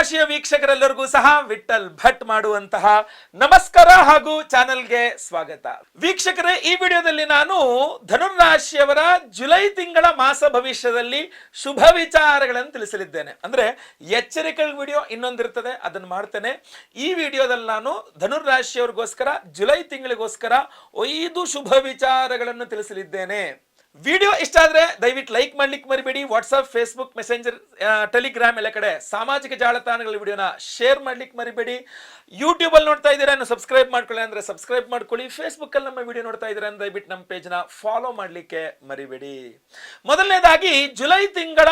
ಧನುರಾಶಿಯ ವೀಕ್ಷಕರೆಲ್ಲರಿಗೂ ಸಹ ವಿಠಲ್ ಭಟ್ ಮಾಡುವಂತಹ ನಮಸ್ಕಾರ ಹಾಗೂ ಚಾನೆಲ್ಗೆ ಸ್ವಾಗತ. ವೀಕ್ಷಕರೇ, ಈ ವಿಡಿಯೋದಲ್ಲಿ ನಾನು ಧನುರಾಶಿಯವರ ಜುಲೈ ತಿಂಗಳ ಮಾಸ ಭವಿಷ್ಯದಲ್ಲಿ ಶುಭ ವಿಚಾರಗಳನ್ನು ತಿಳಿಸಲಿದ್ದೇನೆ. ಅಂದ್ರೆ ಎಚ್ಚರಿಕೆಗಳ ವಿಡಿಯೋ ಇನ್ನೊಂದಿರ್ತದೆ ಅದನ್ನು ಮಾಡ್ತೇನೆ. ಈ ವಿಡಿಯೋದಲ್ಲಿ ನಾನು ಧನುರಾಶಿಯವರಿಗೋಸ್ಕರ ಜುಲೈ ತಿಂಗಳಿಗೋಸ್ಕರ ಐದು ಶುಭ ವಿಚಾರಗಳನ್ನು ತಿಳಿಸಲಿದ್ದೇನೆ. ವಿಡಿಯೋ ಇಷ್ಟ ಆದರೆ ದಯವಿಟ್ಟು ಲೈಕ್ ಮಾಡ್ಲಿಕ್ಕೆ ಮರಿಬೇಡಿ. ವಾಟ್ಸ್ಆಪ್ ಫೇಸ್ಬುಕ್ ಮೆಸೆಂಜರ್ ಟೆಲಿಗ್ರಾಮ್ ಎಲ್ಲ ಕಡೆ ಸಾಮಾಜಿಕ ಜಾಲತಾಣಗಳ ವಿಡಿಯೋನ ಶೇರ್ ಮಾಡ್ಲಿಕ್ಕೆ ಮರಿಬೇಡಿ. ಯೂಟ್ಯೂಬಲ್ಲಿ ನೋಡ್ತಾ ಇದ್ದೀರಾ ಸಬ್ಸ್ಕ್ರೈಬ್ ಮಾಡ್ಕೊಳ್ಳಿ ಅಂದ್ರೆ ಸಬ್ಸ್ಕ್ರೈಬ್ ಮಾಡ್ಕೊಳ್ಳಿ. ಫೇಸ್ಬುಕ್ಕಲ್ಲಿ ನಮ್ಮ ವಿಡಿಯೋ ನೋಡ್ತಾ ಇದ್ದೀರಾ ಅಂದ್ರೆ ದಯವಿಟ್ಟು ನಮ್ಮ ಪೇಜ್ನ ಫಾಲೋ ಮಾಡ್ಲಿಕ್ಕೆ ಮರಿಬೇಡಿ. ಮೊದಲನೇದಾಗಿ ಜುಲೈ ತಿಂಗಳ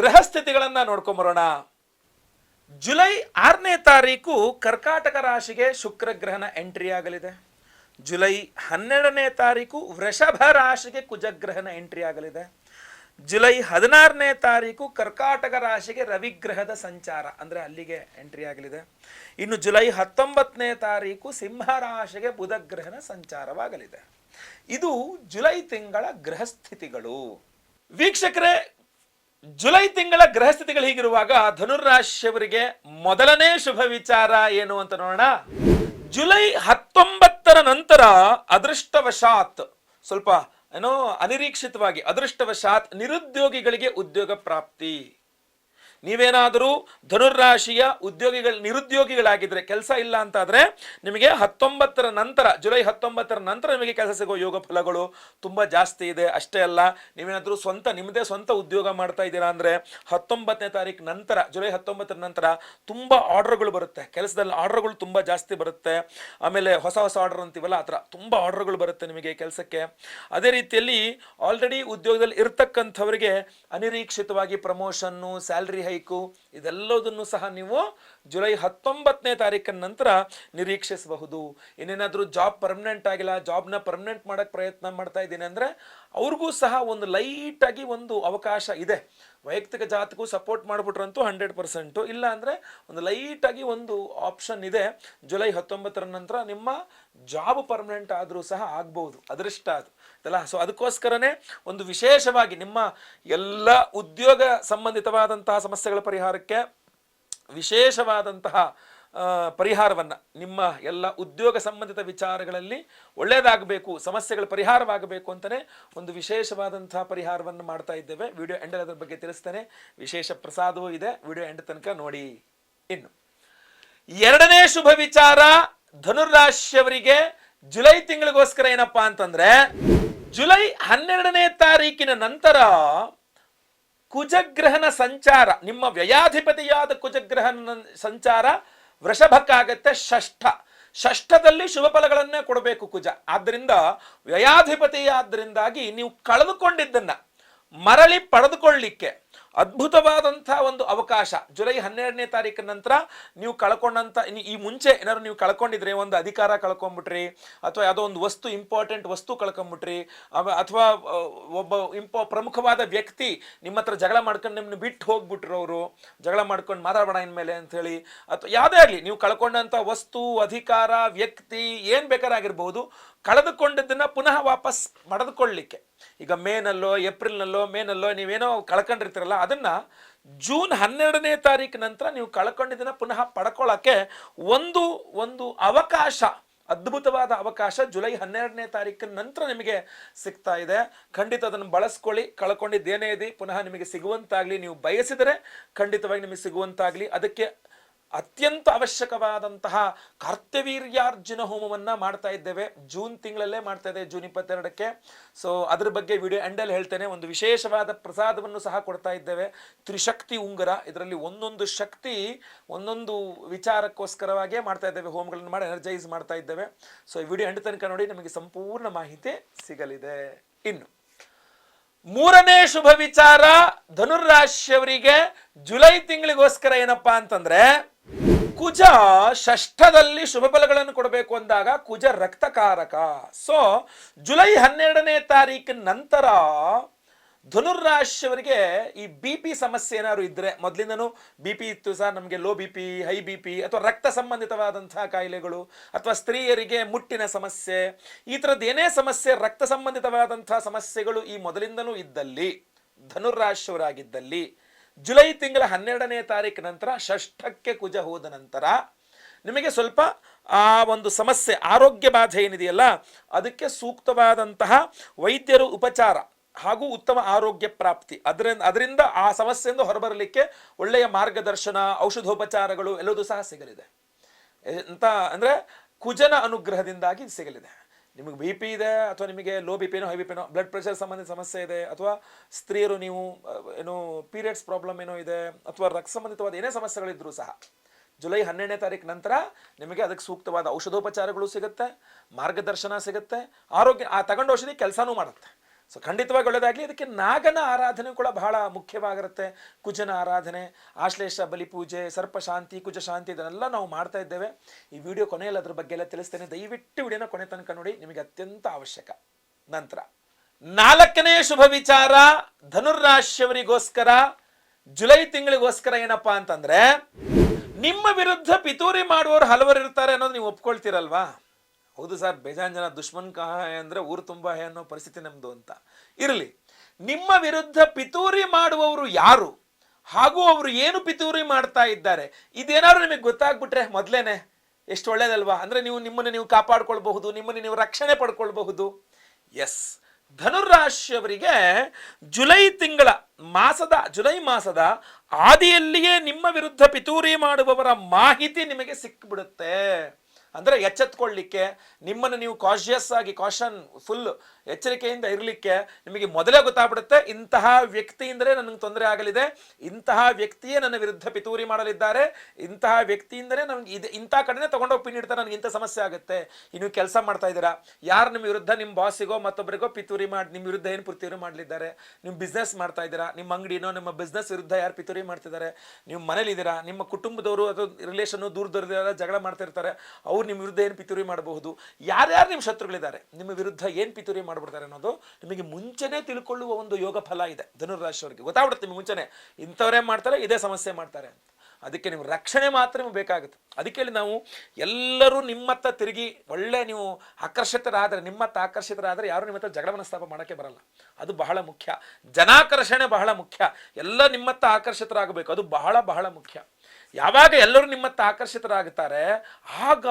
ಗೃಹಸ್ಥಿತಿಗಳನ್ನು ನೋಡ್ಕೊಂಬರೋಣ ಜುಲೈ ಆರನೇ ತಾರೀಕು ಕರ್ಕಾಟಕ ರಾಶಿಗೆ ಶುಕ್ರ ಗ್ರಹನ ಎಂಟ್ರಿ ಆಗಲಿದೆ. ಜುಲೈ ಹನ್ನೆರಡನೇ ತಾರೀಕು ವೃಷಭ ರಾಶಿಗೆ ಕುಜಗ್ರಹನ ಎಂಟ್ರಿ ಆಗಲಿದೆ. ಜುಲೈ ಹದಿನಾರನೇ ತಾರೀಕು ಕರ್ಕಾಟಕ ರಾಶಿಗೆ ರವಿಗ್ರಹದ ಸಂಚಾರ, ಅಂದರೆ ಅಲ್ಲಿಗೆ ಎಂಟ್ರಿ ಆಗಲಿದೆ. ಇನ್ನು ಜುಲೈ ಹತ್ತೊಂಬತ್ತನೇ ತಾರೀಕು ಸಿಂಹ ರಾಶಿಗೆ ಬುಧಗ್ರಹನ ಸಂಚಾರವಾಗಲಿದೆ. ಇದು ಜುಲೈ ತಿಂಗಳ ಗ್ರಹ ಸ್ಥಿತಿಗಳು ವೀಕ್ಷಕರೇ, ಜುಲೈ ತಿಂಗಳ ಗ್ರಹ ಸ್ಥಿತಿಗಳು ಹೀಗಿರುವಾಗ ಧನುರಾಶಿಯವರಿಗೆ ಮೊದಲನೇ ಶುಭ ವಿಚಾರ ಏನು ಅಂತ ನೋಡೋಣ. ಜುಲೈ ಹತ್ತೊಂಬತ್ತರ ನಂತರ ಅದೃಷ್ಟವಶಾತ್ ಸ್ವಲ್ಪ ಏನೋ ಅನಿರೀಕ್ಷಿತವಾಗಿ ಅದೃಷ್ಟವಶಾತ್ ನಿರುದ್ಯೋಗಿಗಳಿಗೆ ಉದ್ಯೋಗ ಪ್ರಾಪ್ತಿ. ನೀವೇನಾದರೂ ಧನುರ್ರಾಶಿಯ ಉದ್ಯೋಗಿಗಳು, ನಿರುದ್ಯೋಗಿಗಳಾಗಿದ್ರೆ ಕೆಲಸ ಇಲ್ಲ ಅಂತಾದರೆ ನಿಮಗೆ ಹತ್ತೊಂಬತ್ತರ ನಂತರ, ಜುಲೈ ಹತ್ತೊಂಬತ್ತರ ನಂತರ ನಿಮಗೆ ಕೆಲಸ ಸಿಗೋ ಯೋಗ ಫಲಗಳು ತುಂಬ ಜಾಸ್ತಿ ಇದೆ. ಅಷ್ಟೇ ಅಲ್ಲ, ನೀವೇನಾದರೂ ಸ್ವಂತ, ನಿಮ್ಮದೇ ಸ್ವಂತ ಉದ್ಯೋಗ ಮಾಡ್ತಾ ಇದ್ದೀರಾ ಅಂದರೆ ಹತ್ತೊಂಬತ್ತನೇ ತಾರೀಕು ನಂತರ, ಜುಲೈ ಹತ್ತೊಂಬತ್ತರ ನಂತರ ತುಂಬ ಆರ್ಡರ್ಗಳು ಬರುತ್ತೆ. ಕೆಲಸದಲ್ಲಿ ಆರ್ಡರ್ಗಳು ತುಂಬ ಜಾಸ್ತಿ ಬರುತ್ತೆ. ಆಮೇಲೆ ಹೊಸ ಹೊಸ ಆರ್ಡರ್ ಅಂತೀವಲ್ಲ, ಆ ಥರ ತುಂಬ ಆರ್ಡರ್ಗಳು ಬರುತ್ತೆ ನಿಮಗೆ ಕೆಲಸಕ್ಕೆ. ಅದೇ ರೀತಿಯಲ್ಲಿ ಆಲ್ರೆಡಿ ಉದ್ಯೋಗದಲ್ಲಿ ಇರ್ತಕ್ಕಂಥವರಿಗೆ ಅನಿರೀಕ್ಷಿತವಾಗಿ ಪ್ರಮೋಷನ್ನು, ಸ್ಯಾಲ್ರಿ ಹೈಕು ಇದೆಲ್ಲದನ್ನು ಸಹ ನೀವು ಜುಲೈ ಹತ್ತೊಂಬತ್ತನೇ ತಾರೀಕಿನ ನಂತರ ನಿರೀಕ್ಷಿಸಬಹುದು. ಇನ್ನೇನಾದರೂ ಜಾಬ್ ಪರ್ಮನೆಂಟ್ ಆಗಿಲ್ಲ, ಜಾಬ್ನ ಪರ್ಮನೆಂಟ್ ಮಾಡೋಕ್ಕೆ ಪ್ರಯತ್ನ ಮಾಡ್ತಾ ಇದ್ದೀನಿ ಅಂದರೆ ಅವ್ರಿಗೂ ಸಹ ಒಂದು ಲೈಟಾಗಿ ಒಂದು ಅವಕಾಶ ಇದೆ. ವೈಯಕ್ತಿಕ ಜಾತಕ್ಕೂ ಸಪೋರ್ಟ್ ಮಾಡಿಬಿಟ್ರಂತೂ ಹಂಡ್ರೆಡ್ ಪರ್ಸೆಂಟು ಇಲ್ಲ ಅಂದರೆ ಒಂದು ಲೈಟಾಗಿ ಒಂದು ಆಪ್ಷನ್ ಇದೆ. ಜುಲೈ ಹತ್ತೊಂಬತ್ತರ ನಂತರ ನಿಮ್ಮ ಜಾಬ್ ಪರ್ಮನೆಂಟ್ ಆದರೂ ಸಹ ಆಗ್ಬೋದು ಅದೃಷ್ಟ ಅದು. ಅಲ್ಲ ಸೊ ಅದಕ್ಕೋಸ್ಕರನೇ ಒಂದು ವಿಶೇಷವಾಗಿ ನಿಮ್ಮ ಎಲ್ಲ ಉದ್ಯೋಗ ಸಂಬಂಧಿತವಾದಂತಹ ಸಮಸ್ಯೆಗಳ ಪರಿಹಾರಕ್ಕೆ ವಿಶೇಷವಾದಂತಹ ಪರಿಹಾರವನ್ನು ನಿಮ್ಮ ಎಲ್ಲ ಉದ್ಯೋಗ ಸಂಬಂಧಿತ ವಿಚಾರಗಳಲ್ಲಿ ಒಳ್ಳೆಯದಾಗಬೇಕು, ಸಮಸ್ಯೆಗಳ ಪರಿಹಾರವಾಗಬೇಕು ಅಂತಲೇ ಒಂದು ವಿಶೇಷವಾದಂತಹ ಪರಿಹಾರವನ್ನು ಮಾಡ್ತಾ ಇದ್ದೇವೆ. ವಿಡಿಯೋ ಎಂಡಲ್ಲಿ ಅದರ ಬಗ್ಗೆ ತಿಳಿಸ್ತೇನೆ. ವಿಶೇಷ ಪ್ರಸಾದವೂ ಇದೆ. ವಿಡಿಯೋ ಎಂಡ್ ತನಕ ನೋಡಿ. ಇನ್ನು ಎರಡನೇ ಶುಭ ವಿಚಾರ ಧನುರಾಶಿಯವರಿಗೆ ಜುಲೈ ತಿಂಗಳಿಗೋಸ್ಕರ ಏನಪ್ಪಾ ಅಂತಂದ್ರೆ ಜುಲೈ ಹನ್ನೆರಡನೇ ತಾರೀಕಿನ ನಂತರ ಕುಜಗ್ರಹನ ಸಂಚಾರ, ನಿಮ್ಮ ವ್ಯಯಾಧಿಪತಿಯಾದ ಕುಜಗ್ರಹನ ಸಂಚಾರ ವೃಷಭಕ್ಕಾಗತ್ತೆ ಷಷ್ಠ. ಷಷ್ಠದಲ್ಲಿ ಶುಭ ಫಲಗಳನ್ನೇ ಕೊಡಬೇಕು ಕುಜ. ಆದ್ದರಿಂದ ವ್ಯಯಾಧಿಪತಿಯಾದ್ದರಿಂದಾಗಿ ನೀವು ಕಳೆದುಕೊಂಡಿದ್ದನ್ನ ಮರಳಿ ಪಡೆದುಕೊಳ್ಳಿಕ್ಕೆ ಅದ್ಭುತವಾದಂಥ ಒಂದು ಅವಕಾಶ. ಜುಲೈ ಹನ್ನೆರಡನೇ ತಾರೀಕಿನ ನಂತರ ನೀವು ಕಳ್ಕೊಂಡಂಥ ಈ ಮುಂಚೆ ಏನಾದ್ರು ನೀವು ಕಳ್ಕೊಂಡಿದ್ರೆ, ಒಂದು ಅಧಿಕಾರ ಕಳ್ಕೊಂಬಿಟ್ರಿ, ಅಥವಾ ಯಾವುದೋ ಒಂದು ವಸ್ತು ಇಂಪಾರ್ಟೆಂಟ್ ವಸ್ತು ಕಳ್ಕೊಂಬಿಟ್ರಿ ಅಥವಾ ಒಬ್ಬ ಇಂಪೋ, ಪ್ರಮುಖವಾದ ವ್ಯಕ್ತಿ ನಿಮ್ಮ ಹತ್ರ ಜಗಳ ಮಾಡ್ಕೊಂಡು ನಿಮ್ಮನ್ನು ಬಿಟ್ಟು ಹೋಗ್ಬಿಟ್ರು ಅವರು, ಜಗಳ ಮಾಡ್ಕೊಂಡು ಮಾತಾಡಬೇಡ ಇನ್ಮೇಲೆ ಅಂಥೇಳಿ, ಅಥವಾ ಯಾವುದೇ ಆಗಲಿ, ನೀವು ಕಳ್ಕೊಂಡಂಥ ವಸ್ತು, ಅಧಿಕಾರ, ವ್ಯಕ್ತಿ, ಏನು ಬೇಕಾರಾಗಿರ್ಬೋದು ಕಳೆದುಕೊಂಡಿದ್ದನ್ನು ಪುನಃ ವಾಪಸ್ ಪಡೆದುಕೊಳ್ಳಿಕ್ಕೆ. ಈಗ ಮೇನಲ್ಲೋ, ಏಪ್ರಿಲ್ನಲ್ಲೋ, ಮೇನಲ್ಲೋ ನೀವೇನೋ ಕಳ್ಕೊಂಡಿರ್ತೀರಲ್ಲ, ಅದನ್ನ ಜೂನ್ ಹನ್ನೆರಡನೇ ತಾರೀಕು ನಂತರ ನೀವು ಕಳ್ಕೊಂಡಿದ್ದನ್ನ ಪುನಃ ಪಡ್ಕೊಳ್ಳೋಕ್ಕೆ ಒಂದು ಒಂದು ಅವಕಾಶ, ಅದ್ಭುತವಾದ ಅವಕಾಶ ಜುಲೈ ಹನ್ನೆರಡನೇ ತಾರೀಕಿನ ನಂತರ ನಿಮಗೆ ಸಿಗ್ತಾ ಇದೆ. ಖಂಡಿತ ಅದನ್ನು ಬಳಸ್ಕೊಳ್ಳಿ, ಕಳ್ಕೊಂಡಿದ್ದೇನೇ ಇದೆ. ಪುನಃ ನಿಮಗೆ ಸಿಗುವಂತಾಗಲಿ, ನೀವು ಬಯಸಿದರೆ ಖಂಡಿತವಾಗಿ ನಿಮಗೆ ಸಿಗುವಂತಾಗಲಿ. ಅದಕ್ಕೆ ಅತ್ಯಂತ ಅವಶ್ಯಕವಾದಂತಹ ಕರ್ತವೀರ್ಯಾರ್ಜುನ ಹೋಮವನ್ನ ಮಾಡ್ತಾ ಇದ್ದೇವೆ. ಜೂನ್ ತಿಂಗಳಲ್ಲೇ ಮಾಡ್ತಾ ಇದ್ದೇವೆ, ಜೂನ್ ಇಪ್ಪತ್ತೆರಡಕ್ಕೆ. ಸೊ ಅದ್ರ ಬಗ್ಗೆ ವಿಡಿಯೋ ಎಂಡಲ್ಲಿ ಹೇಳ್ತೇನೆ. ಒಂದು ವಿಶೇಷವಾದ ಪ್ರಸಾದವನ್ನು ಸಹ ಕೊಡ್ತಾ ಇದ್ದೇವೆ. ತ್ರಿಶಕ್ತಿ ಉಂಗುರ. ಇದರಲ್ಲಿ ಒಂದೊಂದು ಶಕ್ತಿ, ಒಂದೊಂದು ವಿಚಾರಕ್ಕೋಸ್ಕರವಾಗಿಯೇ ಮಾಡ್ತಾ ಇದ್ದೇವೆ. ಹೋಮ್ಗಳನ್ನು ಮಾಡಿ ಎನರ್ಜೈಸ್ ಮಾಡ್ತಾ ಇದ್ದೇವೆ. ಸೊ ಈ ವಿಡಿಯೋ ಎಂಡ್ ತನಕ ನೋಡಿ ನಮಗೆ ಸಂಪೂರ್ಣ ಮಾಹಿತಿ ಸಿಗಲಿದೆ. ಇನ್ನು, ಮೂರನೇ ಶುಭ ವಿಚಾರ ಧನುರಾಶಿಯವರಿಗೆ ಜುಲೈ ತಿಂಗಳಿಗೋಸ್ಕರ ಏನಪ್ಪಾ ಅಂತಂದ್ರೆ ಕುಜ ಷಷ್ಠದಲ್ಲಿ ಶುಭ ಫಲಗಳನ್ನು ಕೊಡಬೇಕು ಅಂದಾಗ ಕುಜ ರಕ್ತಕಾರಕ. ಸೊ ಜುಲೈ ಹನ್ನೆರಡನೇ ತಾರೀಕಿನ ನಂತರ ಧನುರ್ರಾಶಿಯವರಿಗೆ ಈ ಬಿ ಪಿ ಸಮಸ್ಯೆ ಏನಾದ್ರು ಇದ್ರೆ ಮೊದಲಿಂದನೂ ಬಿ ಪಿ ಇತ್ತು ಸರ್, ನಮಗೆ low B P high B P ಅಥವಾ ರಕ್ತ ಸಂಬಂಧಿತವಾದಂತಹ ಕಾಯಿಲೆಗಳು ಅಥವಾ ಸ್ತ್ರೀಯರಿಗೆ ಮುಟ್ಟಿನ ಸಮಸ್ಯೆ, ಈ ಥರದ್ದು ಏನೇ ಸಮಸ್ಯೆ, ರಕ್ತ ಸಂಬಂಧಿತವಾದಂತಹ ಸಮಸ್ಯೆಗಳು ಈ ಮೊದಲಿಂದನೂ ಇದ್ದಲ್ಲಿ, ಧನುರ್ರಾಶಿಯವರಾಗಿದ್ದಲ್ಲಿ ಜುಲೈ ತಿಂಗಳ ಹನ್ನೆರಡನೇ ತಾರೀಕು ನಂತರ ಷಷ್ಠಕ್ಕೆ ಕುಜ ಹೋದ ನಂತರ ನಿಮಗೆ ಸ್ವಲ್ಪ, ಆ, ಒಂದು ಸಮಸ್ಯೆ, ಆರೋಗ್ಯ ಬಾಧೆ ಏನಿದೆಯಲ್ಲ, ಅದಕ್ಕೆ ಸೂಕ್ತವಾದಂತಹ ವೈದ್ಯರು ಉಪಚಾರ ಹಾಗೂ ಉತ್ತಮ ಆರೋಗ್ಯ ಪ್ರಾಪ್ತಿ. ಅದರಿಂದ ಅದರಿಂದ ಆ ಸಮಸ್ಯೆಯಿಂದ ಹೊರಬರಲಿಕ್ಕೆ ಒಳ್ಳೆಯ ಮಾರ್ಗದರ್ಶನ, ಔಷಧೋಪಚಾರಗಳು ಎಲ್ಲದೂ ಸಹ ಸಿಗಲಿದೆ. ಅಂತ ಅಂದರೆ ಕುಜನ ಅನುಗ್ರಹದಿಂದಾಗಿ ಸಿಗಲಿದೆ. ನಿಮಗೆ ಬಿ ಪಿ ಇದೆ ಅಥವಾ ನಿಮಗೆ ಲೋ ಬಿ ಪಿನೋ ಹೈ ಬಿ ಪಿನೋ ಬ್ಲಡ್ ಪ್ರೆಷರ್ ಸಂಬಂಧಿತ ಸಮಸ್ಯೆ ಇದೆ ಅಥವಾ ಸ್ತ್ರೀಯರು ನೀವು ಏನು ಪೀರಿಯಡ್ಸ್ ಪ್ರಾಬ್ಲಮ್ ಏನೋ ಇದೆ ಅಥವಾ ರಕ್ತ ಸಂಬಂಧಿತವಾದ ಏನೇ ಸಮಸ್ಯೆಗಳಿದ್ದರೂ ಸಹ, ಜುಲೈ ಹನ್ನೆರಡನೇ ತಾರೀಕು ನಂತರ ನಿಮಗೆ ಅದಕ್ಕೆ ಸೂಕ್ತವಾದ ಔಷಧೋಪಚಾರಗಳು ಸಿಗುತ್ತೆ, ಮಾರ್ಗದರ್ಶನ ಸಿಗುತ್ತೆ, ಆರೋಗ್ಯ, ಆ ತಗೊಂಡು ಔಷಧಿ ಕೆಲಸನೂ ಮಾಡುತ್ತೆ. ಸೊ ಖಂಡಿತವಾಗಿ ಒಳ್ಳೆಯದಾಗಲಿ ಇದಕ್ಕೆ ನಾಗನ ಆರಾಧನೆ ಕೂಡ ಬಹಳ ಮುಖ್ಯವಾಗಿರುತ್ತೆ. ಕುಜನ ಆರಾಧನೆ, ಆಶ್ಲೇಷ ಬಲಿಪೂಜೆ ಸರ್ಪಶಾಂತಿ ಕುಜಶಾಂತಿ ಶಾಂತಿ, ಕುಜ ಶಾಂತಿ ಇದನ್ನೆಲ್ಲ ನಾವು ಮಾಡ್ತಾ ಇದ್ದೇವೆ. ಈ ವಿಡಿಯೋ ಕೊನೆಯಲ್ಲಿ ಅದ್ರ ಬಗ್ಗೆ ಎಲ್ಲ ತಿಳಿಸ್ತೇನೆ. ದಯವಿಟ್ಟು ವಿಡಿಯೋನ ಕೊನೆ ತನಕ ನೋಡಿ, ನಿಮಗೆ ಅತ್ಯಂತ ಅವಶ್ಯಕ. ನಂತರ, ನಾಲ್ಕನೇ ಶುಭ ವಿಚಾರ ಧನುರ್ರಾಶಿಯವರಿಗೋಸ್ಕರ ಜುಲೈ ತಿಂಗಳಿಗೋಸ್ಕರ ಏನಪ್ಪಾ ಅಂತಂದ್ರೆ, ನಿಮ್ಮ ವಿರುದ್ಧ ಪಿತೂರಿ ಮಾಡುವವರು ಹಲವರು ಇರ್ತಾರೆ ಅನ್ನೋದು ನೀವು ಒಪ್ಕೊಳ್ತೀರಲ್ವಾ? ಹೌದು ಸರ್, ಬೇಜಾನ್ ಜನ ದುಶ್ಮನ್ ಕಹ ಅಂದ್ರೆ ಊರು ತುಂಬ ಹೇ ಅನ್ನೋ ಪರಿಸ್ಥಿತಿ ನಮ್ದು ಅಂತ. ಇರಲಿ, ನಿಮ್ಮ ವಿರುದ್ಧ ಪಿತೂರಿ ಮಾಡುವವರು ಯಾರು? ಹಾಗೂ ಅವರು ಏನು ಪಿತೂರಿ ಮಾಡ್ತಾ ಇದ್ದಾರೆ? ಇದೇನಾದ್ರು ನಿಮಗೆ ಗೊತ್ತಾಗ್ಬಿಟ್ರೆ ಮೊದಲೇನೆ, ಎಷ್ಟು ಒಳ್ಳೇದಲ್ವಾ? ಅಂದ್ರೆ ನೀವು ನಿಮ್ಮನ್ನು ನೀವು ಕಾಪಾಡ್ಕೊಳ್ಬಹುದು, ನಿಮ್ಮನ್ನು ನೀವು ರಕ್ಷಣೆ ಪಡ್ಕೊಳ್ಬಹುದು. ಎಸ್ ಧನುರಾಶಿಯವರಿಗೆ ಜುಲೈ ತಿಂಗಳ ಮಾಸದ, ಜುಲೈ ಮಾಸದ ಆದಿಯಲ್ಲಿಯೇ ನಿಮ್ಮ ವಿರುದ್ಧ ಪಿತೂರಿ ಮಾಡುವವರ ಮಾಹಿತಿ ನಿಮಗೆ ಸಿಕ್ಬಿಡುತ್ತೆ. ಅಂದ್ರೆ ಎಚ್ಚೆತ್ಕೊಳ್ಳಿಕ್ಕೆ ನಿಮ್ಮನ್ನು ನೀವು ಕಾಶಿಯಸ್ ಆಗಿ ಕಾಶನ್ ಫುಲ್ ಎಚ್ಚರಿಕೆಯಿಂದ ಇರಲಿಕ್ಕೆ ನಿಮಗೆ ಮೊದಲೇ ಗೊತ್ತಾಗ್ಬಿಡುತ್ತೆ. ಇಂತಹ ವ್ಯಕ್ತಿಯಿಂದಲೇ ನನಗೆ ತೊಂದರೆ ಆಗಲಿದೆ. ಇಂತಹ ವ್ಯಕ್ತಿಯೇ ನನ್ನ ವಿರುದ್ಧ ಪಿತೂರಿ ಮಾಡಲಿದ್ದಾರೆ. ಇಂತಹ ವ್ಯಕ್ತಿಯಿಂದಲೇ ನಮ್ಗೆ ಇದು ಇಂಥ ಕಡೆನೇ ತೊಗೊಂಡೋಗಿ ಪಿನ್ ಇಡ್ತಾರೆ ನನಗೆ ಇಂಥ ಸಮಸ್ಯೆ ಆಗುತ್ತೆ. ನೀವು ಕೆಲಸ ಮಾಡ್ತಾ ಇದ್ದೀರಾ? ಯಾರು ನಿಮ್ಮ ವಿರುದ್ಧ ನಿಮ್ಮ ಬಾಸಿಗೋ ಮತ್ತೊಬ್ಬರಿಗೋ ಪಿತೂರಿ ಮಾಡಿ, ನಿಮ್ಮ ವಿರುದ್ಧ ಏನು ಪಿತೂರಿ ಮಾಡಲಿದ್ದಾರೆ? ನಿಮ್ಮ ಬಿಸ್ನೆಸ್ ಮಾಡ್ತಾ ಇದ್ದೀರಾ? ನಿಮ್ಮ ಅಂಗಡಿನೋ ನಿಮ್ಮ ಬಿಸ್ನೆಸ್ ವಿರುದ್ಧ ಯಾರು ಪಿತೂರಿ ಮಾಡ್ತಿದ್ದಾರೆ? ನೀವು ಮನೇಲಿದ್ದೀರಾ ನಿಮ್ಮ ಕುಟುಂಬದವರು ಅಥವಾ ರಿಲೇಷನ್ನು ದೂರದವರಿದ್ದಾರೆ ಜಗಳ ಮಾಡ್ತಾ ಇರ್ತಾರೆ ಅವ್ರು ನಿಮ್ಮ ವಿರುದ್ಧ ಏನು ಪಿತೂರಿ ಮಾಡಬಹುದು? ಯಾರ್ಯಾರು ನಿಮ್ಮ ಶತ್ರುಗಳಿದ್ದಾರೆ, ನಿಮ್ಮ ವಿರುದ್ಧ ಏನು ಪಿತೂರಿ ಮಾಡ್ಬಿಡ್ತಾರೆ ಅನ್ನೋದು ನಿಮಗೆ ಮುಂಚೆನೇ ತಿಳ್ಕೊಳ್ಳುವ ಒಂದು ಯೋಗ ಫಲ ಇದೆ. ಧನುರಾಶಿಯವರಿಗೆ ಗೊತ್ತಾಗ್ಬಿಡುತ್ತೆ ನಿಮಗೆ ಮುಂಚೆನೆ. ಇಂಥವರೇ ಮಾಡ್ತಾರೆ, ಇದೇ ಸಮಸ್ಯೆ ಮಾಡ್ತಾರೆ ಅಂತ. ಅದಕ್ಕೆ ನಿಮ್ಗೆ ರಕ್ಷಣೆ ಮಾತ್ರ ನಿಮ್ಗೆ ಬೇಕಾಗುತ್ತೆ. ಅದಕ್ಕೆ ಹೇಳಿ ನಾವು ಎಲ್ಲರೂ ನಿಮ್ಮತ್ತ ತಿರುಗಿ, ಒಳ್ಳೆ ನೀವು ಆಕರ್ಷಿತರಾದರೆ, ನಿಮ್ಮತ್ತ ಆಕರ್ಷಿತರಾದರೆ ಯಾರು ನಿಮ್ಮ ಹತ್ರ ಜಗಳ ಮನಸ್ತಾಪ ಮಾಡೋಕ್ಕೆ ಬರಲ್ಲ. ಅದು ಬಹಳ ಮುಖ್ಯ. ಜನಾಕರ್ಷಣೆ ಬಹಳ ಮುಖ್ಯ. ಎಲ್ಲ ನಿಮ್ಮತ್ತ ಆಕರ್ಷಿತರಾಗಬೇಕು. ಅದು ಬಹಳ ಬಹಳ ಮುಖ್ಯ. ಯಾವಾಗ ಎಲ್ಲರೂ ನಿಮ್ಮತ್ತ ಆಕರ್ಷಿತರಾಗುತ್ತಾರೆ, ಆಗ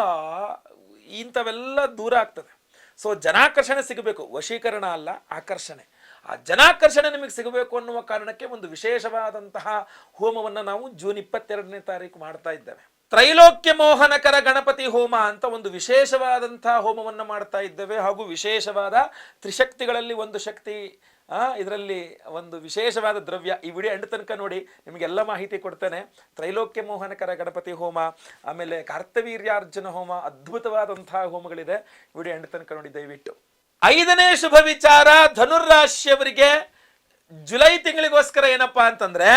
ಇಂಥವೆಲ್ಲ ದೂರ ಆಗ್ತದೆ. ಸೊ ಜನಾಕರ್ಷಣೆ ಸಿಗಬೇಕು. ವಶೀಕರಣ ಅಲ್ಲ, ಆಕರ್ಷಣೆ. ಆ ಜನಾಕರ್ಷಣೆ ನಿಮಗೆ ಸಿಗಬೇಕು ಅನ್ನುವ ಕಾರಣಕ್ಕೆ ಒಂದು ವಿಶೇಷವಾದಂತಹ ಹೋಮವನ್ನು ನಾವು ಜೂನ್ ಇಪ್ಪತ್ತೆರಡನೇ ತಾರೀಕು ಮಾಡ್ತಾ ಇದ್ದೇವೆ. ತ್ರೈಲೋಕ್ಯ ಮೋಹನಕರ ಗಣಪತಿ ಹೋಮ ಅಂತ ಒಂದು ವಿಶೇಷವಾದಂತಹ ಹೋಮವನ್ನು ಮಾಡ್ತಾ ಇದ್ದೇವೆ. ಹಾಗೂ ವಿಶೇಷವಾದ ತ್ರಿಶಕ್ತಿಗಳಲ್ಲಿ ಒಂದು ಶಕ್ತಿ ಇದರಲ್ಲಿ ಒಂದು ವಿಶೇಷವಾದ ದ್ರವ್ಯ ಈ ವಿಡಿಯೋ ಎಂಡ್ ತನಕ ನೋಡಿ, ನಿಮಗೆಲ್ಲ ಮಾಹಿತಿ ಕೊಡ್ತೇನೆ. ತ್ರೈಲೋಕ್ಯ ಮೋಹನಕರ ಗಣಪತಿ ಹೋಮ, ಆಮೇಲೆ ಕಾರ್ತವೀರ್ಯಾರ್ಜುನ ಹೋಮ, ಅದ್ಭುತವಾದಂತಹ ಹೋಮಗಳಿದೆ. ವಿಡಿಯೋ ಎಂಡ್ ತನಕ ನೋಡಿ, ದಯವಿಟ್ಟು. ಐದನೇ ಶುಭ ವಿಚಾರ ಧನುರಾಶಿಯವರಿಗೆ ಜುಲೈ ತಿಂಗಳಿಗೋಸ್ಕರ ಏನಪ್ಪಾ ಅಂತಂದ್ರೆ,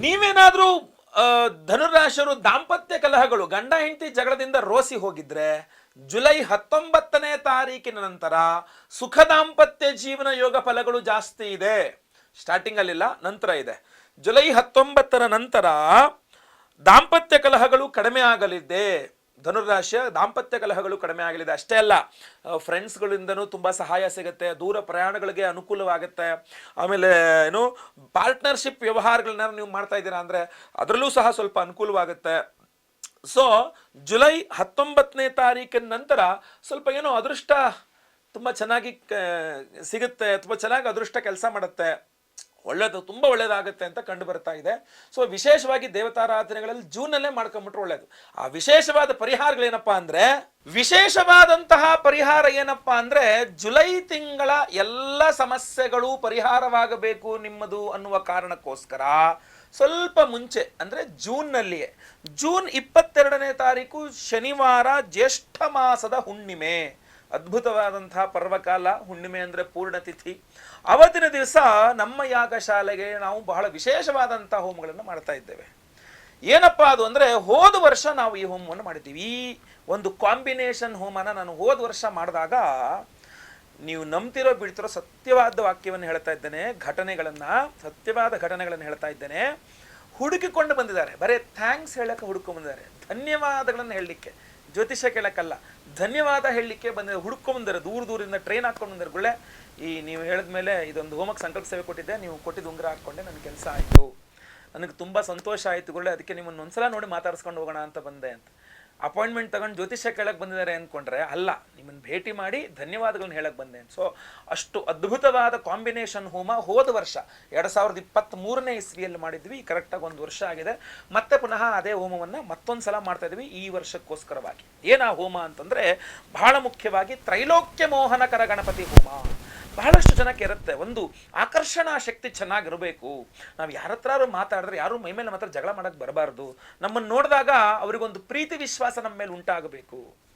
ನೀವೇನಾದ್ರೂ ಆ, ಧನುರಾಶಿಯವರು ದಾಂಪತ್ಯ ಕಲಹಗಳು ಗಂಡ ಹೆಂಡತಿ ಜಗಳದಿಂದ ರೋಸಿ ಹೋಗಿದ್ರೆ ಜುಲೈ ಹತ್ತೊಂಬತ್ತನೇ ತಾರೀಕಿನ ನಂತರ ಸುಖ ದಾಂಪತ್ಯ ಜೀವನ ಯೋಗ ಫಲಗಳು ಜಾಸ್ತಿ ಇದೆ. ಸ್ಟಾರ್ಟಿಂಗ್ ಅಲ್ಲಿಲ್ಲ ನಂತರ ಇದೆ. ಜುಲೈ ಹತ್ತೊಂಬತ್ತರ ನಂತರ ದಾಂಪತ್ಯ ಕಲಹಗಳು ಕಡಿಮೆ ಆಗಲಿದೆ ಧನುರಾಶಿಯ ದಾಂಪತ್ಯ ಕಲಹಗಳು ಕಡಿಮೆ ಆಗಲಿದೆ. ಅಷ್ಟೇ ಅಲ್ಲ ಫ್ರೆಂಡ್ಸ್ಗಳಿಂದನೂ ತುಂಬ ಸಹಾಯ ಸಿಗುತ್ತೆ. ದೂರ ಪ್ರಯಾಣಗಳಿಗೆ ಅನುಕೂಲವಾಗುತ್ತೆ. ಆಮೇಲೆ, ಏನು ಪಾರ್ಟ್ನರ್ಶಿಪ್ ವ್ಯವಹಾರಗಳನ್ನ ನೀವು ಮಾಡ್ತಾ ಇದ್ದೀರಾ ಅಂದರೆ ಅದರಲ್ಲೂ ಸಹ ಸ್ವಲ್ಪ ಅನುಕೂಲವಾಗುತ್ತೆ. ಸೊ ಜುಲೈ ಹತ್ತೊಂಬತ್ತನೇ ತಾರೀಕಿನ ನಂತರ ಸ್ವಲ್ಪ ಏನೋ ಅದೃಷ್ಟ ತುಂಬ ಚೆನ್ನಾಗಿ ಸಿಗುತ್ತೆ, ತುಂಬ ಚೆನ್ನಾಗಿ ಅದೃಷ್ಟ ಕೆಲಸ ಮಾಡುತ್ತೆ. ಒಳ್ಳೇದು, ತುಂಬ ಒಳ್ಳೇದಾಗುತ್ತೆ ಅಂತ ಕಂಡು ಬರ್ತಾ ಇದೆ. ಸೊ ವಿಶೇಷವಾಗಿ ದೇವತಾರಾಧನೆಗಳಲ್ಲಿ ಜೂನಲ್ಲೇ ಮಾಡ್ಕೊಂಬಿಟ್ರೆ ಒಳ್ಳೇದು. ಆ ವಿಶೇಷವಾದ ಪರಿಹಾರಗಳೇನಪ್ಪ ಅಂದ್ರೆ, ವಿಶೇಷವಾದಂತಹ ಪರಿಹಾರ ಏನಪ್ಪಾ ಅಂದ್ರೆ, ಜುಲೈ ತಿಂಗಳ ಎಲ್ಲ ಸಮಸ್ಯೆಗಳು ಪರಿಹಾರವಾಗಬೇಕು ನಿಮ್ಮದು ಅನ್ನುವ ಕಾರಣಕ್ಕೋಸ್ಕರ ಸ್ವಲ್ಪ ಮುಂಚೆ, ಅಂದ್ರೆ ಜೂನ್ನಲ್ಲಿಯೇ. ಜೂನ್ ಇಪ್ಪತ್ತೆರಡನೇ ತಾರೀಕು ಶನಿವಾರ ಜ್ಯೇಷ್ಠ ಮಾಸದ ಹುಣ್ಣಿಮೆ. ಅದ್ಭುತವಾದಂತಹ ಪರ್ವಕಾಲ, ಹುಣ್ಣಿಮೆ ಅಂದರೆ ಪೂರ್ಣತಿಥಿ ಅವತ್ತಿನ ದಿವಸ ನಮ್ಮ ಯಾಗಶಾಲೆಗೆ ನಾವು ಬಹಳ ವಿಶೇಷವಾದಂಥ ಹೋಮಗಳನ್ನು ಮಾಡ್ತಾ ಇದ್ದೇವೆ. ಏನಪ್ಪಾ ಅದು ಅಂದರೆ ಹೋದ ವರ್ಷ ನಾವು ಈ ಹೋಮವನ್ನು ಮಾಡಿದ್ದೀವಿ. ಈ ಒಂದು ಕಾಂಬಿನೇಷನ್ ಹೋಮನ ನಾನು ಹೋದ ವರ್ಷ ಮಾಡಿದಾಗ ನೀವು ನಂಬ್ತಿರೋ ಬಿಡ್ತಿರೋ ಸತ್ಯವಾದ ವಾಕ್ಯವನ್ನು ಹೇಳ್ತಾ ಇದ್ದೇನೆ, ಘಟನೆಗಳನ್ನು, ಸತ್ಯವಾದ ಘಟನೆಗಳನ್ನು ಹೇಳ್ತಾ ಇದ್ದೇನೆ. ಹುಡುಕಿಕೊಂಡು ಬಂದಿದ್ದಾರೆ. ಬರೀ ಥ್ಯಾಂಕ್ಸ್ ಹೇಳಕ್ಕೆ ಹುಡುಕೊಂಡು ಬಂದಿದ್ದಾರೆ. ಧನ್ಯವಾದಗಳನ್ನು ಹೇಳಲಿಕ್ಕೆ. ಜ್ಯೋತಿಷ್ಯ ಕೇಳಕ್ಕಲ್ಲ. ಧನ್ಯವಾದ ಹೇಳಲಿಕ್ಕೆ ಬಂದಿದ್ದಾರೆ ಹುಡುಕೊಂಡು ಬಂದಿದ್ದಾರೆ, ದೂರ ದೂರಿಂದ ಟ್ರೈನ್ ಹಾಕೊಂಡು ಬಂದರೆ ಗುಳೆ ಈ ನೀವು ಹೇಳಿದ ಮೇಲೆ ಇದೊಂದು ಹೋಮಕ್ಕೆ ಸಂಕಲ್ಪ ಸೇವೆ ಕೊಟ್ಟಿದ್ದೆ, ನೀವು ಕೊಟ್ಟಿದ್ದು ಉಂಗುರ ಹಾಕ್ಕೊಂಡೆ ನನ್ನ ಕೆಲಸ ಆಯಿತು. ನನಗೆ ತುಂಬ ಸಂತೋಷ ಆಯಿತು ಗುಳೆ ಅದಕ್ಕೆ ನಿಮ್ಮನ್ನು ಒಂದ್ಸಲ ನೋಡಿ ಮಾತಾಡಿಸ್ಕೊಂಡು ಹೋಗೋಣ ಅಂತ ಬಂದೆ ಅಂತ. ಅಪಾಯಿಂಟ್ಮೆಂಟ್ ತಗೊಂಡು ಜ್ಯೋತಿಷ್ಯ ಕೇಳಕ್ಕೆ ಬಂದಿದ್ದಾರೆ ಅಂದ್ಕೊಂಡ್ರೆ ಅಲ್ಲ ನಿಮ್ಮನ್ನು ಭೇಟಿ ಮಾಡಿ ಧನ್ಯವಾದಗಳನ್ನ ಹೇಳಕ್ಕೆ ಬಂದೆ ಸೊ ಅಷ್ಟು ಅದ್ಭುತವಾದ ಕಾಂಬಿನೇಷನ್ ಹೋಮ ಹೋದ ವರ್ಷ, ಎರಡು ಸಾವಿರದ ಇಪ್ಪತ್ತ್ ಮೂರನೇ ಇಸ್ವಿಯಲ್ಲಿ ಮಾಡಿದ್ವಿ ಕರೆಕ್ಟಾಗಿ ಒಂದು ವರ್ಷ ಆಗಿದೆ. ಮತ್ತೆ ಪುನಃ ಅದೇ ಹೋಮವನ್ನು ಮತ್ತೊಂದು ಸಲ ಮಾಡ್ತಾ ಇದ್ವಿ, ಈ ವರ್ಷಕ್ಕೋಸ್ಕರವಾಗಿ. ಏನ ಹೋಮ ಅಂತಂದರೆ, ಬಹಳ ಮುಖ್ಯವಾಗಿ ತ್ರೈಲೋಕ್ಯ ಮೋಹನಕರ ಗಣಪತಿ ಹೋಮ. ಬಹಳಷ್ಟು ಜನಕ್ಕೆ ಇರುತ್ತೆ ಒಂದು ಆಕರ್ಷಣಾ ಶಕ್ತಿ ಚೆನ್ನಾಗಿರಬೇಕು. ನಾವು ಯಾರ ಹತ್ರ ಮಾತಾಡಿದ್ರೆ, ಯಾರು ಮೈ ಮೇಲೆ ಮಾತ್ರ ಜಗಳ ಮಾಡಕ್ಕೆ ಬರಬಾರ್ದು. ನಮ್ಮನ್ನು ನೋಡಿದಾಗ ಅವರಿಗೊಂದು ಪ್ರೀತಿ ವಿಶ್ವಾಸ ನಮ್ಮ ಮೇಲೆ ಉಂಟಾಗಬೇಕು.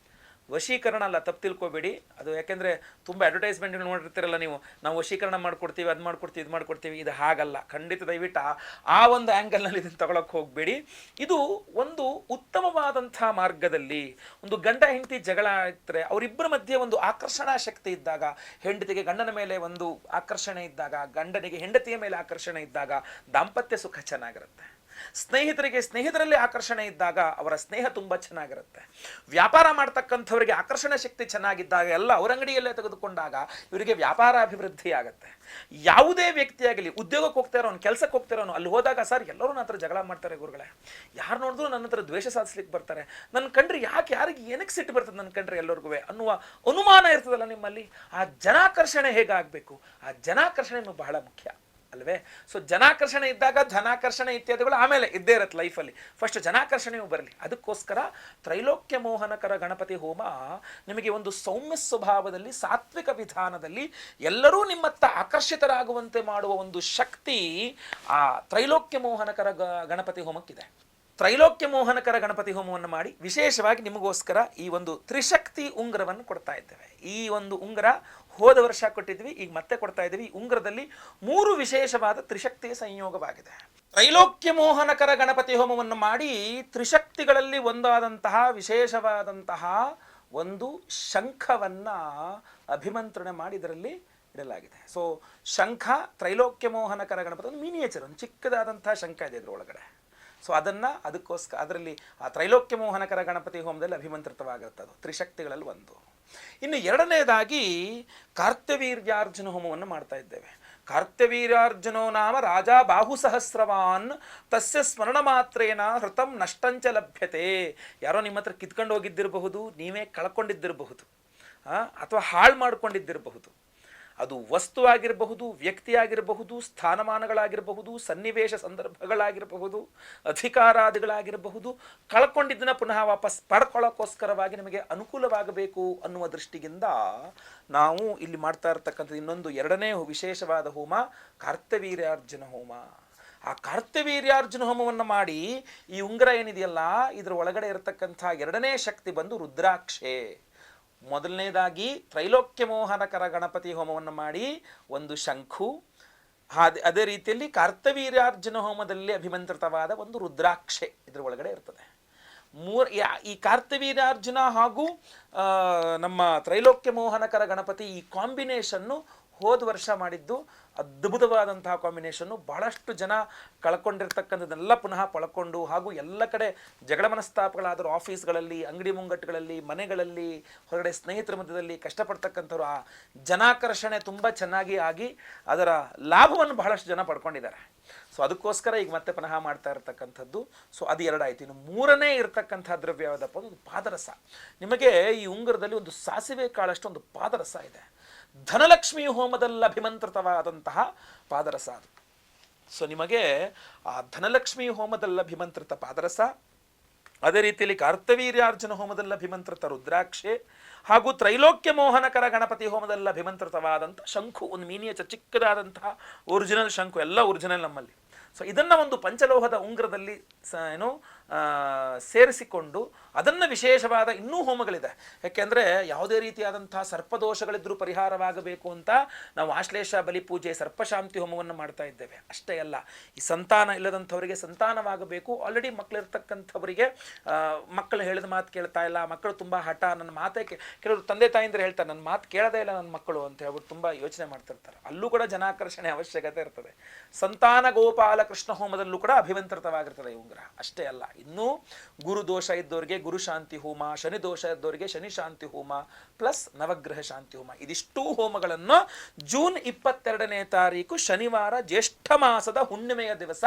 ವಶೀಕರಣ ಅಲ್ಲ, ತಪ್ಪು ತಿಳ್ಕೊಬೇಡಿ. ಅದು ಯಾಕೆಂದರೆ ತುಂಬ ಅಡ್ವರ್ಟೈಸ್ಮೆಂಟ್ಗಳು ನೋಡಿರ್ತೀರಲ್ಲ ನೀವು, ನಾವು ವಶೀಕರಣ ಮಾಡ್ಕೊಡ್ತೀವಿ, ಅದು ಮಾಡ್ಕೊಡ್ತೀವಿ, ಇದು ಮಾಡ್ಕೊಡ್ತೀವಿ, ಇದು ಹಾಗಲ್ಲ. ಖಂಡಿತ ದಯವಿಟ್ಟು ಆ- ಆ ಒಂದು ಆ್ಯಂಗಲ್ನಲ್ಲಿ ಇದನ್ನು ತಗೊಳಕ್ಕೆ ಹೋಗಬೇಡಿ. ಇದು ಒಂದು ಉತ್ತಮವಾದಂಥ ಮಾರ್ಗದಲ್ಲಿ ಒಂದು ಗಂಡ ಹೆಂಡತಿ ಜಗಳ ಇದ್ದರೆ ಅವರಿಬ್ಬರ ಮಧ್ಯೆ ಒಂದು ಆಕರ್ಷಣಾ ಶಕ್ತಿ ಇದ್ದಾಗ, ಹೆಂಡತಿಗೆ ಗಂಡನ ಮೇಲೆ ಒಂದು ಆಕರ್ಷಣೆ ಇದ್ದಾಗ, ಗಂಡನಿಗೆ ಹೆಂಡತಿಯ ಮೇಲೆ ಆಕರ್ಷಣೆ ಇದ್ದಾಗ ದಾಂಪತ್ಯ ಸುಖ ಚೆನ್ನಾಗಿರುತ್ತೆ. ಸ್ನೇಹಿತರಿಗೆ ಸ್ನೇಹಿತರಲ್ಲಿ ಆಕರ್ಷಣೆ ಇದ್ದಾಗ ಅವರ ಸ್ನೇಹ ತುಂಬ ಚೆನ್ನಾಗಿರುತ್ತೆ. ವ್ಯಾಪಾರ ಮಾಡ್ತಕ್ಕಂಥವರಿಗೆ ಆಕರ್ಷಣೆ ಶಕ್ತಿ ಚೆನ್ನಾಗಿದ್ದಾಗ, ಎಲ್ಲ ಅವರ ಅಂಗಡಿಯಲ್ಲೇ ತೆಗೆದುಕೊಂಡಾಗ ಇವರಿಗೆ ವ್ಯಾಪಾರ ಅಭಿವೃದ್ಧಿ ಆಗುತ್ತೆ. ಯಾವುದೇ ವ್ಯಕ್ತಿಯಾಗಲಿ, ಉದ್ಯೋಗಕ್ಕೆ ಹೋಗ್ತಾ ಇರೋನು, ಕೆಲಸಕ್ಕೆ ಹೋಗ್ತಾ ಇರೋನು, ಅಲ್ಲಿ ಹೋದಾಗ ಸರ್ ಎಲ್ಲರೂ ನನ್ನ ಹತ್ರ ಜಗಳ ಮಾಡ್ತಾರೆ ಗುರುಗಳೇ. ಯಾರು ನೋಡಿದ್ರು ನನ್ನ ಹತ್ರ ದ್ವೇಷ ಸಾಧಿಸ್ಲಿಕ್ಕೆ ಬರ್ತಾರೆ. ನನ್ನ ಕಂಡ್ರೆ ಯಾಕೆ ಯಾರಿಗೆ ಏನಕ್ಕೆ ಸಿಟ್ಟು ಬರ್ತದೆ ನನ್ನ ಕಂಡ್ರೆ ಎಲ್ಲರಿಗೂ ಅನ್ನುವ ಅನುಮಾನ ಇರ್ತದಲ್ಲ ನಿಮ್ಮಲ್ಲಿ? ಆ ಜನಾಕರ್ಷಣೆ ಹೇಗಾಗಬೇಕು? ಆ ಜನಾಕರ್ಷಣೆ ಬಹಳ ಮುಖ್ಯ. ಅಲ್ವೇ? ಸೊ ಜನಾಕರ್ಷಣೆ ಇದ್ದಾಗ ಧನಾಕರ್ಷಣೆ ಇತ್ಯಾದಿಗಳು ಆಮೇಲೆ ಇದ್ದೇ ಇರುತ್ತೆ ಲೈಫಲ್ಲಿ ಫಸ್ಟ್ ಜನಾಕರ್ಷಣೆಯೂ ಬರಲಿ. ಅದಕ್ಕೋಸ್ಕರ ತ್ರೈಲೋಕ್ಯ ಮೋಹನಕರ ಗಣಪತಿ ಹೋಮ ನಿಮಗೆ ಒಂದು ಸೌಮ್ಯ ಸ್ವಭಾವದಲ್ಲಿ, ಸಾತ್ವಿಕ ವಿಧಾನದಲ್ಲಿ ಎಲ್ಲರೂ ನಿಮ್ಮತ್ತ ಆಕರ್ಷಿತರಾಗುವಂತೆ ಮಾಡುವ ಒಂದು ಶಕ್ತಿ ಆ ತ್ರೈಲೋಕ್ಯ ಮೋಹನಕರ ಗಣಪತಿ ಹೋಮಕ್ಕಿದೆ. ತ್ರೈಲೋಕ್ಯ ಮೋಹನಕರ ಗಣಪತಿ ಹೋಮವನ್ನು ಮಾಡಿ ವಿಶೇಷವಾಗಿ ನಿಮಗೋಸ್ಕರ ಈ ಒಂದು ತ್ರಿಶಕ್ತಿ ಉಂಗ್ರವನ್ನು ಕೊಡ್ತಾ ಇದ್ದೇವೆ. ಈ ಒಂದು ಉಂಗುರ ಹೋದ ವರ್ಷ ಕೊಟ್ಟಿದ್ವಿ, ಈಗ ಮತ್ತೆ ಕೊಡ್ತಾ ಇದ್ದೀವಿ. ಉಂಗ್ರದಲ್ಲಿ ಮೂರು ವಿಶೇಷವಾದ ತ್ರಿಶಕ್ತಿಯ ಸಂಯೋಗವಾಗಿದೆ. ತ್ರೈಲೋಕ್ಯ ಮೋಹನಕರ ಗಣಪತಿ ಹೋಮವನ್ನು ಮಾಡಿ ತ್ರಿಶಕ್ತಿಗಳಲ್ಲಿ ಒಂದಾದಂತಹ, ವಿಶೇಷವಾದಂತಹ ಒಂದು ಶಂಖವನ್ನ ಅಭಿಮಂತ್ರಣ ಮಾಡಿ ಇದರಲ್ಲಿ ಇಡಲಾಗಿದೆ. ಸೊ ಶಂಖ, ತ್ರೈಲೋಕ್ಯ ಮೋಹನಕರ ಗಣಪತಿ, ಒಂದು ಮಿನಿಯೇಚರ್ ಒಂದು ಚಿಕ್ಕದಾದಂತಹ ಶಂಖ ಇದೆ ಇದ್ರ ಒಳಗಡೆ. ಸೊ ಅದನ್ನು ಅದಕ್ಕೋಸ್ಕರ ಅದರಲ್ಲಿ ಆ ತ್ರೈಲೋಕ್ಯ ಮೋಹನಕರ ಗಣಪತಿ ಹೋಮದಲ್ಲಿ ಅಭಿಮಂತ್ರಿತವಾಗಿರುತ್ತೆ ಅದು ತ್ರಿಶಕ್ತಿಗಳಲ್ಲಿ ಒಂದು. ಇನ್ನು ಎರಡನೇದಾಗಿ ಕಾರ್ತವೀರ್ಯಾರ್ಜುನ ಹೋಮವನ್ನು ಮಾಡ್ತಾ ಇದ್ದೇವೆ. ಕಾರ್ತವೀರ್ಯಾರ್ಜುನೋ ನಾಮ ರಾಜ ಬಾಹು ಸಹಸ್ರವಾನ್ ತಸ್ಯ ಸ್ಮರಣ ಮಾತ್ರೇನ ಹೃತಂ ನಷ್ಟಂಚ ಲಭ್ಯತೆ. ಯಾರೋ ನಿಮ್ಮ ಹತ್ರ ಕಿತ್ಕೊಂಡು ಹೋಗಿದ್ದಿರಬಹುದು, ನೀವೇ ಕಳ್ಕೊಂಡಿದ್ದಿರಬಹುದು ಅಥವಾ ಹಾಳು ಮಾಡ್ಕೊಂಡಿದ್ದಿರಬಹುದು. ಅದು ವಸ್ತು ಆಗಿರಬಹುದು ವ್ಯಕ್ತಿ ಆಗಿರಬಹುದು ಸ್ಥಾನಮಾನಗಳಾಗಿರಬಹುದು, ಸನ್ನಿವೇಶ ಸಂದರ್ಭಗಳಾಗಿರಬಹುದು, ಅಧಿಕಾರಾದಿಗಳಾಗಿರಬಹುದು, ಕಳ್ಕೊಂಡಿದ್ದನ್ನ ಪುನಃ ವಾಪಸ್ ಪಡ್ಕೊಳ್ಳೋಕ್ಕೋಸ್ಕರವಾಗಿ ನಿಮಗೆ ಅನುಕೂಲವಾಗಬೇಕು ಅನ್ನುವ ದೃಷ್ಟಿಯಿಂದ ನಾವು ಇಲ್ಲಿ ಮಾಡ್ತಾ ಇರತಕ್ಕಂಥದ್ದು ಇನ್ನೊಂದು ಎರಡನೇ ವಿಶೇಷವಾದ ಹೋಮ ಕಾರ್ತವೀರ್ಯಾರ್ಜುನ ಹೋಮ. ಆ ಕಾರ್ತವೀರ್ಯಾರ್ಜುನ ಹೋಮವನ್ನು ಮಾಡಿ ಈ ಉಂಗುರ ಏನಿದೆಯಲ್ಲ, ಇದರ ಒಳಗಡೆ ಇರತಕ್ಕಂಥ ಎರಡನೇ ಶಕ್ತಿ ಬಂದು ರುದ್ರಾಕ್ಷೆ. ಮೊದಲನೇದಾಗಿ ತ್ರೈಲೋಕ್ಯ ಮೋಹನಕರ ಗಣಪತಿ ಹೋಮವನ್ನು ಮಾಡಿ ಒಂದು ಶಂಖು ಅದೇ ಅದೇ ರೀತಿಯಲ್ಲಿ ಕಾರ್ತವೀರ್ಯಾರ್ಜುನ ಹೋಮದಲ್ಲಿ ಅಭಿಮಂತ್ರಿತವಾದ ಒಂದು ರುದ್ರಾಕ್ಷೆ ಇದರ ಒಳಗಡೆ ಇರ್ತದೆ. ಮೂರ್ ಈ ಕಾರ್ತವೀರ್ಯಾರ್ಜುನ ಹಾಗೂ ನಮ್ಮ ತ್ರೈಲೋಕ್ಯ ಮೋಹನಕರ ಗಣಪತಿ ಈ ಕಾಂಬಿನೇಷನ್ನು ಹೋದ ವರ್ಷ ಮಾಡಿದ್ದು ಅದ್ಭುತವಾದಂತಹ ಕಾಂಬಿನೇಷನ್ನು ಬಹಳಷ್ಟು ಜನ ಕಳ್ಕೊಂಡಿರ್ತಕ್ಕಂಥದ್ದೆಲ್ಲ ಪುನಃ ಪಳ್ಕೊಂಡು ಹಾಗೂ ಎಲ್ಲ ಕಡೆ ಜಗಳ ಮನಸ್ತಾಪಗಳಾದರೂ ಆಫೀಸ್ಗಳಲ್ಲಿ ಅಂಗಡಿ ಮುಂಗಟ್ಟುಗಳಲ್ಲಿ, ಮನೆಗಳಲ್ಲಿ, ಹೊರಗಡೆ ಸ್ನೇಹಿತರ ಮಧ್ಯದಲ್ಲಿ ಕಷ್ಟಪಡ್ತಕ್ಕಂಥವ್ರು ಆ ಜನಾಕರ್ಷಣೆ ತುಂಬ ಚೆನ್ನಾಗಿ ಆಗಿ ಅದರ ಲಾಭವನ್ನು ಬಹಳಷ್ಟು ಜನ ಪಡ್ಕೊಂಡಿದ್ದಾರೆ. ಸೊ ಅದಕ್ಕೋಸ್ಕರ ಈಗ ಮತ್ತೆ ಪುನಃ ಮಾಡ್ತಾ ಇರತಕ್ಕಂಥದ್ದು. ಸೊ ಅದು ಎರಡಾಯ್ತು. ಇನ್ನು ಮೂರನೇ ಇರತಕ್ಕಂಥ ದ್ರವ್ಯ ಯಾವುದಪ್ಪ ಒಂದು ಪಾದರಸ. ನಿಮಗೆ ಈ ಉಂಗುರದಲ್ಲಿ ಒಂದು ಸಾಸಿವೆ ಕಾಳಷ್ಟು ಒಂದು ಪಾದರಸ ಇದೆ. ಧನಲಕ್ಷ್ಮಿ ಹೋಮದಲ್ಲಿ ಅಭಿಮಂತ್ರಿತವಾದಂತಹ ಪಾದರಸ ಅದು. ಸೊ ನಿಮಗೆ ಆ ಧನಲಕ್ಷ್ಮಿ ಹೋಮದಲ್ಲಿ ಅಭಿಮಂತ್ರಿತ ಪಾದರಸ, ಅದೇ ರೀತಿಯಲ್ಲಿ ಕಾರ್ತವೀರ್ಯಾರ್ಜುನ ಹೋಮದಲ್ಲಿ ಅಭಿಮಂತ್ರಿತ ರುದ್ರಾಕ್ಷೆ ಹಾಗೂ ತ್ರೈಲೋಕ್ಯ ಮೋಹನಕರ ಗಣಪತಿ ಹೋಮದಲ್ಲಿ ಅಭಿಮಂತ್ರಿತವಾದಂಥ ಶಂಖು, ಒಂದು ಚ ಚಿಕ್ಕದಾದಂತಹ ಒರಿಜಿನಲ್ ಶಂಖು, ಎಲ್ಲ ಒರಿಜಿನಲ್ ನಮ್ಮಲ್ಲಿ. ಸೊ ಇದನ್ನು ಒಂದು ಪಂಚಲೋಹದ ಉಂಗ್ರದಲ್ಲಿ ಸ, ಏನು ಸೇರಿಸಿಕೊಂಡು ಅದನ್ನು ವಿಶೇಷವಾದ ಇನ್ನೂ ಹೋಮಗಳಿದೆ. ಯಾಕೆಂದರೆ ಯಾವುದೇ ರೀತಿಯಾದಂಥ ಸರ್ಪದೋಷಗಳಿದ್ರೂ ಪರಿಹಾರವಾಗಬೇಕು ಅಂತ ನಾವು ಆಶ್ಲೇಷ ಬಲಿ ಪೂಜೆ, ಸರ್ಪಶಾಂತಿ ಹೋಮವನ್ನು ಮಾಡ್ತಾ ಇದ್ದೇವೆ. ಅಷ್ಟೇ ಅಲ್ಲ, ಈ ಸಂತಾನ ಇಲ್ಲದಂಥವರಿಗೆ ಸಂತಾನವಾಗಬೇಕು. ಆಲ್ರೆಡಿ ಮಕ್ಕಳಿರ್ತಕ್ಕಂಥವರಿಗೆ ಮಕ್ಕಳು ಹೇಳಿದ ಮಾತು ಕೇಳ್ತಾ ಇಲ್ಲ, ಮಕ್ಕಳು ತುಂಬ ಹಠ, ನನ್ನ ಮಾತೇ ಕೆಲವರು ತಂದೆ ತಾಯಿಂದ್ರೆ ಹೇಳ್ತಾರೆ ನನ್ನ ಮಾತು ಕೇಳದೇ ಇಲ್ಲ ನನ್ನ ಮಕ್ಕಳು ಅಂತ ಹೇಳ್ಬಿಟ್ಟು ತುಂಬ ಯೋಚನೆ ಮಾಡ್ತಿರ್ತಾರೆ. ಅಲ್ಲೂ ಕೂಡ ಜನಾಕರ್ಷಣೆ ಅವಶ್ಯಕತೆ ಇರ್ತದೆ. ಸಂತಾನ ಗೋಪಾಲ ಕೃಷ್ಣ ಹೋಮದಲ್ಲೂ ಕೂಡ ಅಭಿಮಂತ್ರಿತವಾಗಿರ್ತದೆ ಈ ಉಂಗುರ ಅಷ್ಟೇ ಅಲ್ಲ ಇನ್ನು ಗುರು ದೋಷ ಇದ್ದವರಿಗೆ ಗುರು ಶಾಂತಿ ಹೋಮ, ಶನಿ ದೋಷ ಇದ್ದವರಿಗೆ ಶನಿ ಶಾಂತಿ ಹೋಮ, ಪ್ಲಸ್ ನವಗ್ರಹ ಶಾಂತಿ ಹೋಮ. ಇದಿಷ್ಟೂ ಹೋಮಗಳನ್ನು ಜೂನ್ ಇಪ್ಪತ್ತೆರಡನೇ ತಾರೀಕು ಶನಿವಾರ ಜ್ಯೇಷ್ಠ ಮಾಸದ ಹುಣ್ಣಿಮೆಯ ದಿವಸ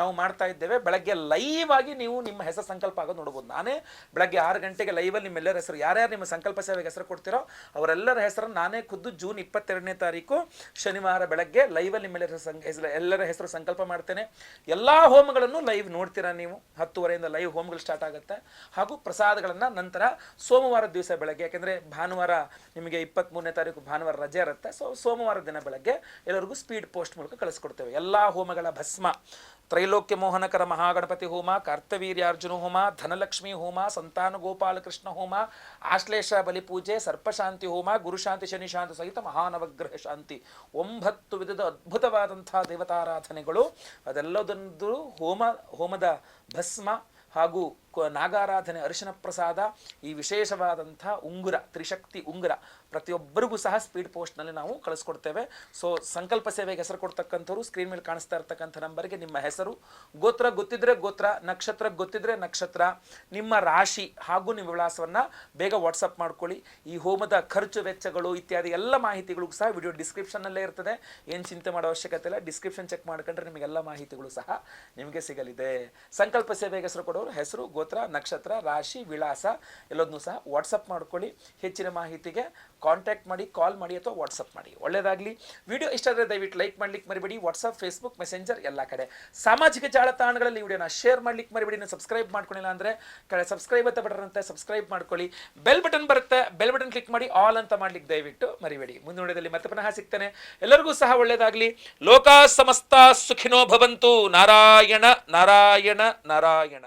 ನಾವು ಮಾಡ್ತಾ ಇದ್ದೇವೆ. ಬೆಳಗ್ಗೆ ಲೈವ್ ಆಗಿ ನೀವು ನಿಮ್ಮ ಹೆಸರು ಸಂಕಲ್ಪ ಆಗೋದು ನೋಡ್ಬೋದು. ನಾನೇ ಬೆಳಗ್ಗೆ ಆರು ಗಂಟೆಗೆ ಲೈವಲ್ಲಿ ನಿಮ್ಮೆಲ್ಲರ ಹೆಸರು, ಯಾರ್ಯಾರು ನಿಮ್ಮ ಸಂಕಲ್ಪ ಸೇವೆಗೆ ಹೆಸರು ಕೊಡ್ತೀರೋ ಅವರೆಲ್ಲರ ಹೆಸರನ್ನು ನಾನೇ ಖುದ್ದು ಜೂನ್ ಇಪ್ಪತ್ತೆರಡನೇ ತಾರೀಕು ಶನಿವಾರ ಬೆಳಗ್ಗೆ ಲೈವಲ್ಲಿ ನಿಮ್ಮೆಲ್ಲರ ಹೆಸರು ಹೆಸರು ಎಲ್ಲರ ಹೆಸರು ಸಂಕಲ್ಪ ಮಾಡ್ತೇನೆ. ಎಲ್ಲ ಹೋಮಗಳನ್ನು ಲೈವ್ ನೋಡ್ತೀರಾ ನೀವು? ಹತ್ತುವರೆಯಿಂದ ಲೈವ್ ಹೋಮ್ಗಳು ಸ್ಟಾರ್ಟ್ ಆಗುತ್ತೆ. ಹಾಗೂ ಪ್ರಸಾದಗಳನ್ನು ನಂತರ ಸೋಮವಾರ ದಿವಸ ಬೆಳಗ್ಗೆ, ಯಾಕೆಂದರೆ ಭಾನುವಾರ ನಿಮಗೆ ಇಪ್ಪತ್ತ್ಮೂರನೇ ತಾರೀಕು ಭಾನುವಾರ ರಜೆ ಇರುತ್ತೆ. ಸೊ ಸೋಮವಾರ ದಿನ ಬೆಳಗ್ಗೆ ಎಲ್ಲರಿಗೂ ಸ್ಪೀಡ್ ಪೋಸ್ಟ್ ಮೂಲಕ ಕಳಿಸ್ಕೊಡ್ತೇವೆ. ಎಲ್ಲ ಹೋಮಗಳ ಭಸ್ಮ. ತ್ರೈಲೋಕ್ಯ ಮೋಹನಕರ ಮಹಾಗಣಪತಿ ಹೋಮ ಕಾರ್ತವೀರ್ಯಾರ್ಜುನ ಹೋಮ, ಧನಲಕ್ಷ್ಮಿ ಹೋಮ ಸಂತಾನ ಗೋಪಾಲಕೃಷ್ಣ ಹೋಮ ಆಶ್ಲೇಷ ಬಲಿಪೂಜೆ ಸರ್ಪಶಾಂತಿ, ಹೋಮ, ಗುರುಶಾಂತಿ ಶನಿಶಾಂತಿ ಸಹಿತ ಮಹಾನವಗ್ರಹ ಶಾಂತಿ. ಒಂಬತ್ತು ವಿಧದ ಅದ್ಭುತವಾದಂತಹ ದೇವತಾರಾಧನೆಗಳು. ಅದೆಲ್ಲದೊಂದು ಹೋಮ, ಹೋಮದ ಭಸ್ಮ ಹಾಗೂ ನಾಗಾರಾಧನೆ ಅರಿಶಿನ ಪ್ರಸಾದ, ಈ ವಿಶೇಷವಾದಂಥ ಉಂಗುರ, ತ್ರಿಶಕ್ತಿ ಉಂಗುರ ಪ್ರತಿಯೊಬ್ಬರಿಗೂ ಸಹ ಸ್ಪೀಡ್ ಪೋಸ್ಟ್ನಲ್ಲಿ ನಾವು ಕಳಿಸ್ಕೊಡ್ತೇವೆ. ಸೊ ಸಂಕಲ್ಪ ಸೇವೆಗೆ ಹೆಸರು ಕೊಡ್ತಕ್ಕಂಥವ್ರು ಸ್ಕ್ರೀನ್ ಮೇಲೆ ಕಾಣಿಸ್ತಾ ಇರ್ತಕ್ಕಂಥ ನಂಬರ್ಗೆ ನಿಮ್ಮ ಹೆಸರು. ಗೋತ್ರ ಗೊತ್ತಿದ್ರೆ ಗೋತ್ರ, ನಕ್ಷತ್ರ ಗೊತ್ತಿದ್ರೆ ನಕ್ಷತ್ರ. ನಿಮ್ಮ ರಾಶಿ ಹಾಗೂ ನಿಮ್ಮ ವಿಳಾಸವನ್ನು ಬೇಗ ವಾಟ್ಸಪ್ ಮಾಡ್ಕೊಳ್ಳಿ. ಈ ಹೋಮದ ಖರ್ಚು, ವೆಚ್ಚಗಳು ಇತ್ಯಾದಿ ಎಲ್ಲ ಮಾಹಿತಿಗಳು ಸಹ ವಿಡಿಯೋ ಡಿಸ್ಕ್ರಿಪ್ಷನ್ನಲ್ಲೇ ಇರ್ತದೆ. ಏನು ಚಿಂತೆ ಮಾಡೋ ಅವಶ್ಯಕತೆ ಇಲ್ಲ. ಡಿಸ್ಕ್ರಿಪ್ಷನ್ ಚೆಕ್ ಮಾಡ್ಕೊಂಡ್ರೆ ನಿಮಗೆಲ್ಲ ಮಾಹಿತಿಗಳು ಸಹ ನಿಮಗೆ ಸಿಗಲಿದೆ. ಸಂಕಲ್ಪ ಸೇವೆಗೆ ಹೆಸರು ಕೊಡೋರು, ಹೆಸರು, ಗೋತ್ರ ನಕ್ಷತ್ರ, ರಾಶಿ, ವಿಳಾಸ ಎಲ್ಲದನ್ನೂ ಸಹ ವಾಟ್ಸಪ್ ಮಾಡ್ಕೊಳ್ಳಿ. ಹೆಚ್ಚಿನ ಮಾಹಿತಿಗೆ ಕಾಂಟ್ಯಾಕ್ಟ್ ಮಾಡಿ ಕಾಲ್ ಮಾಡಿ ಅಥವಾ ವಾಟ್ಸಪ್ ಮಾಡಿ. ಒಳ್ಳೆಯದಾಗಲಿ ವಿಡಿಯೋ ಇಷ್ಟ ಆದರೆ ದಯವಿಟ್ಟು ಲೈಕ್ ಮಾಡ್ಲಿಕ್ಕೆ ಮರಿಬೇಡಿ. ವಾಟ್ಸಪ್ ಫೇಸ್ಬುಕ್ ಮೆಸೆಂಜರ್ ಎಲ್ಲ ಕಡೆ. ಸಾಮಾಜಿಕ ಜಾಲತಾಣಗಳಲ್ಲಿ ವಿಡಿಯೋನ ಶೇರ್ ಮಾಡ್ಲಿಕ್ಕೆ ಮರಿಬೇಡಿ. ನೀವು ಸಬ್ಸ್ಕ್ರೈಬ್ ಮಾಡ್ಕೊಂಡಿಲ್ಲ ಅಂದರೆ ಕಡೆ ಸಬ್ಸ್ಕ್ರೈಬ್ ಅಂತ ಬಟನ್ ಅಂತ ಸಬ್ಸ್ಕ್ರೈಬ್ ಮಾಡ್ಕೊಳ್ಳಿ. ಬೆಲ್ ಬಟನ್ ಬರುತ್ತೆ. ಬೆಲ್ ಬಟನ್ ಕ್ಲಿಕ್ ಮಾಡಿ ಆಲ್ ಅಂತ ಮಾಡ್ಲಿಕ್ಕೆ ದಯವಿಟ್ಟು ಮರಿಬೇಡಿ. ಮುಂದಿನ ಮತ್ತೆ ಪುನಃ ಸಿಗ್ತೇನೆ. ಎಲ್ಲರಿಗೂ ಸಹ ಒಳ್ಳೆಯದಾಗಲಿ ಲೋಕ ಸಮಸ್ತ ಸುಖಿನೋ ಭವಂತು. ನಾರಾಯಣ ನಾರಾಯಣ ನಾರಾಯಣ.